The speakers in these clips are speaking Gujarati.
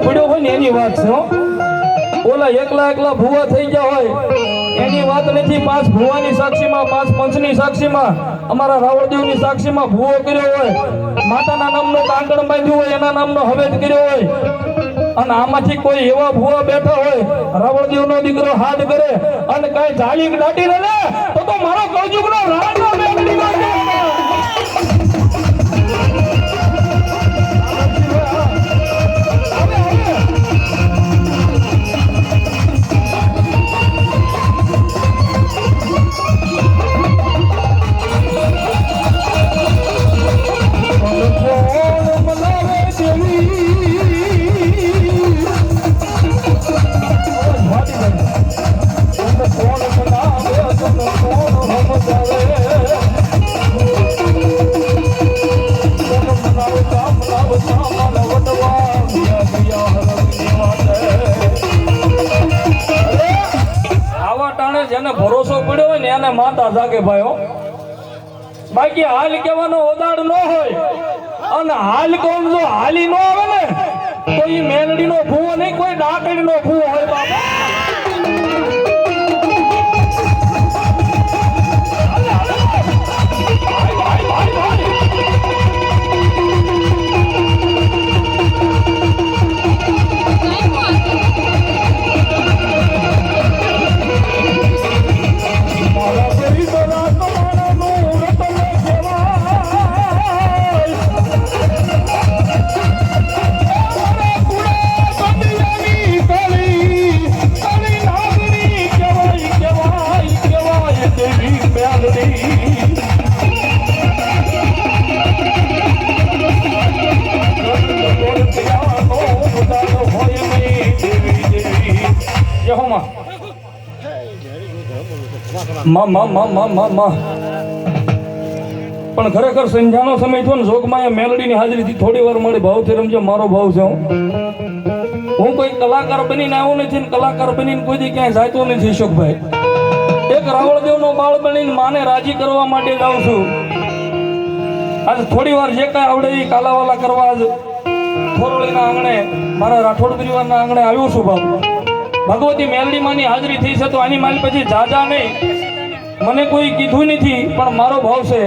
પડ્યો હોય ને એની વાત છે ઓલા એકલા એકલા ભૂવા થઈ ગયા હોય, એની વાત નથી. પાંચ ભૂવાની સાક્ષીમાં, પાંચ પંચની સાક્ષીમાં, અમારા રાવળદેવની સાક્ષીમાં ભૂવો કર્યો હોય, માતાના નામનો કાંકણ બાંધ્યું હોય, એના નામનો હવેદ કર્યો હોય. અને આમાંથી કોઈ એવા ભૂવા બેઠા હોય, રાવળદેવનો દીકરો હાથ કરે અને કઈ જાળી દાટી રહે તો તો મારો કળજુગનો રાજો જેને ભરોસો પડ્યો હોય ને એને માતા જાગે ભાઈઓ બાકી હાલ કહેવાનો ઓદાડ ન હોય અને હાલ કોણ જો હાલી ન આવે ને, તો ઈ મેલડી નહીં, કોઈ ડાકડી નો ભૂવો હોય બાપા. માં. પણ ખરેખર સંધ્યાનો સમય થયો ને જોગમાં એ મેલડીની હાજરીથી થોડી વાર મળી. ભાવથી રમજો, મારો ભાવ છે, હું. કોઈ કલાકાર બનીને આવ્યો નથી કલાકાર બનીને કોઈ ક્યાંય જાતો નથી અશોકભાઈ. એક રાવળદેવનો બાળ બનીને માને રાજી કરવા માટે જાઉં છું. આજે થોડી વાર જે કાંઈ આવડે એ કાલાવાલા કરવા આજ થોરોળીના આંગણે, મારા રાઠોડ પરિવારના આંગણે આવ્યો છું, બાપુ. ભગવતી મેલડીમાંની હાજરી થઈ છે, તો આની મારી પછી જાજા નહીં. મને કોઈ કીધું નથી, પણ મારો ભાવ છે.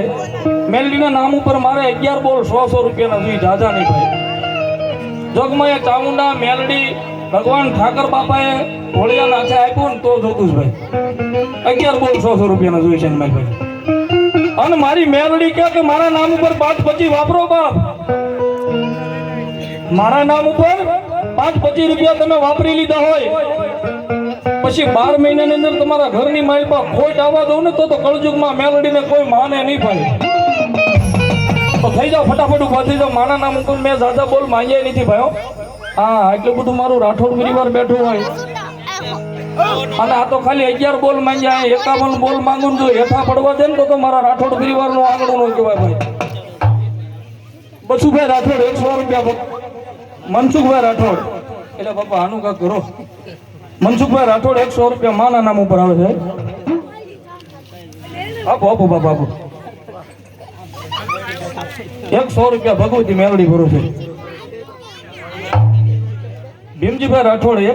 મેલડીના નામ ઉપર મારે અગિયાર બોલ સો સો રૂપિયાના જોઈ જાજા નહીં ભાઈ જોગમાં ચામુંડા, મેલડી, ભગવાન ઠાકર બાપાએ હોળિયા નાથે આપ્યો ને તો જોતું ભાઈ અગિયાર બોલ સો સો રૂપિયાના જોઈ છે મારી ભાઈ અને મારી મેલડી કે મારા નામ ઉપર પાંચ પચી વાપરો બાપ. મારા નામ ઉપર પાંચ પચીસ રૂપિયા તમે વાપરી લીધા હોય. પછી બાર મહિનાની અંદર તમારા ઘરની મારી પાસે ખોટ આવવા દઉં ને તો તો કળજુગમાં મેલડીને કોઈ માને નહીં ભાઈ. તો થઈ જાઓ, ફટાફટ ઊભા થઈ જાઓ. માના નામ ઉપર મેં ઝાઝા બોલ માંગ્યા નથી ભાઈઓ હા. એટલું બધું મારું રાઠોડ પરિવાર બેઠું હોય. અને આ તો ખાલી અગિયાર બોલ માંગ્યા એકાવન બોલ માંગુ ને જો હેઠા પડવા દે ને તો મારા રાઠોડ પરિવારનું આંગણું નો કહેવાય ભાઈ. બસુભાઈ રાઠોડ, એકસો રૂપિયા મનસુખભાઈ રાઠોડ. એટલે બાપા, આનું કાંક કરો. મનસુખભાઈ રાઠોડ એકસો રૂપિયા માના નામ ઉપર આવે છે. આપો આપો, બાપા, આપો. એકસો રૂપિયા ભગવતી મેલડી ભરું છે. ભીમજીભાઈ રાઠોડ એક